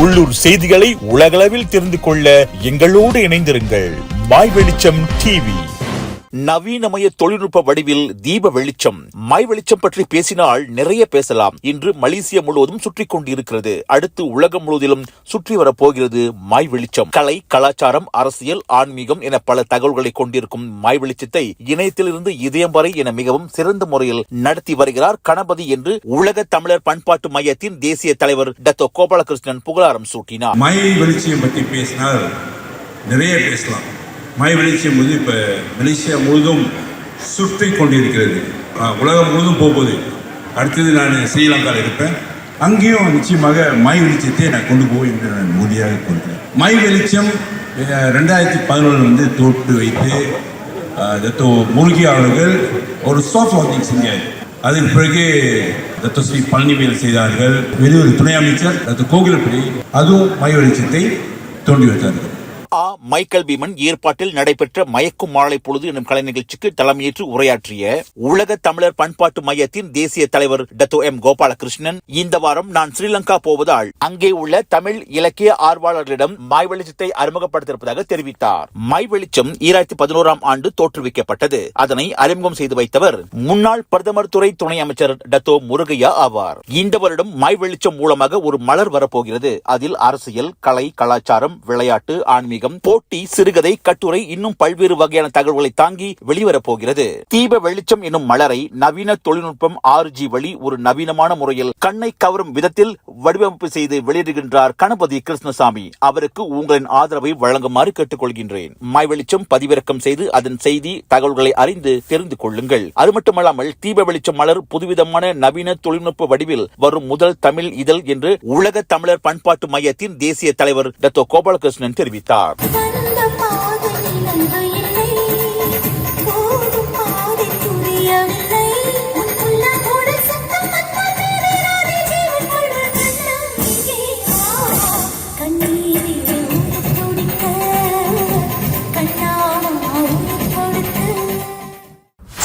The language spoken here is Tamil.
உள்ளூர் செய்திகளை உலகளவில் தெரிந்து கொள்ள எங்களோடு இணைந்திருங்கள். மாய் வெளிச்சம் டிவி நவீனமய தொழில்நுட்ப வடிவில் தீப வெளிச்சம் மை வெளிச்சம் பற்றி பேசினால் நிறைய பேசலாம் இன்று மலேசியா முழுவதும் சுற்றி கொண்டிருக்கிறது. அடுத்து உலகம் முழுவதிலும் சுற்றி வரப்போகிறது மை வெளிச்சம். கலை கலாச்சாரம் அரசியல் ஆன்மீகம் என பல தகவல்களை கொண்டிருக்கும் மை வெளிச்சத்தை இணையத்திலிருந்து இதயம் வரை என மிகவும் சிறந்த முறையில் நடத்தி வருகிறார் கணபதி என்று உலக தமிழர் பண்பாட்டு மையத்தின் தேசிய தலைவர் டத்தோ கோபாலகிருஷ்ணன் புகழாரம் சூட்டினார். மை வெளிச்சம் பற்றி பேசினால் நிறைய பேசலாம். மை வெளிச்சம் வந்து இப்போ மலேசியா முழுதும் சுற்றி கொண்டிருக்கிறது. உலகம் முழுதும் போகுது. அடுத்தது நான் ஸ்ரீலங்காவில் இருப்பேன். அங்கேயும் நிச்சயமாக மை வெளிச்சத்தை நான் கொண்டு போய் என்று நான் உறுதியாக கொள்கிறேன் மை வெளிச்சம் ரெண்டாயிரத்தி பதினொன்றில் வந்து தோட்டு வைத்து தத்தோ முருகி அவர்கள் ஒரு சாஃப்ட் வாக்கிங் செஞ்சார். அதன் பிறகு தத்தோ ஸ்ரீ பழனிவேல் செய்தார்கள். வெளியுறவு துணை அமைச்சர் தத்து கோகிலப்படி அதுவும் மை வெளிச்சத்தை தோண்டி வைத்தார்கள். மைக்கேல் பீமன் ஏற்பாட்டில் நடைபெற்ற மயக்கும் மாலை பொழுது எனும் கலை நிகழ்ச்சிக்கு தலைமையேற்று உரையாற்றிய உலக தமிழர் பண்பாட்டு மையத்தின் தேசிய தலைவர் டத்தோ எம் கோபாலகிருஷ்ணன் இந்த வாரம் நான் ஸ்ரீலங்கா போவதால் அங்கே உள்ள தமிழ் இலக்கிய ஆர்வலர்களிடம் மை வெளிச்சத்தை அறிமுகப்படுத்தியிருப்பதாக தெரிவித்தார். மை வெளிச்சம் ஈராயிரத்தி பதினோராம் ஆண்டு தோற்றுவிக்கப்பட்டது. அதனை அறிமுகம் செய்து வைத்தவர் முன்னாள் பிரதமர் துறை துணை அமைச்சர் டத்தோ முருகையா ஆவார். இந்த வருடம் மை வெளிச்சம் மூலமாக ஒரு மலர் வரப்போகிறது. அதில் அரசியல் கலை கலாச்சாரம் விளையாட்டு ஆன்மீகம் போட்டி சிறுகதை கட்டுரை இன்னும் பல்வேறு வகையான தகவல்களை தாங்கி வெளிவரப் போகிறது தீப வெளிச்சம் என்னும் மலரை நவீன தொழில்நுட்பம் ஆறு ஜி வழி ஒரு நவீனமான முறையில் கண்ணை கவரும் விதத்தில் வடிவமைப்பு செய்து வெளியிடுகின்றார் கணபதி கிருஷ்ணசாமி. அவருக்கு உங்களின் ஆதரவை வழங்குமாறு கேட்டுக்கொள்கின்றேன். மை வெளிச்சம் பதிவிறக்கம் செய்து அதன் செய்தி தகவல்களை அறிந்து தெரிந்து கொள்ளுங்கள். அது மட்டுமல்லாமல் தீப வெளிச்சம் மலர் புதுவிதமான நவீன தொழில்நுட்ப வடிவில் வரும் முதல் தமிழ் இதழ் என்று உலக தமிழர் பண்பாட்டு மையத்தின் தேசிய தலைவர் டத்தோ கோபாலகிருஷ்ணன் தெரிவித்தார்.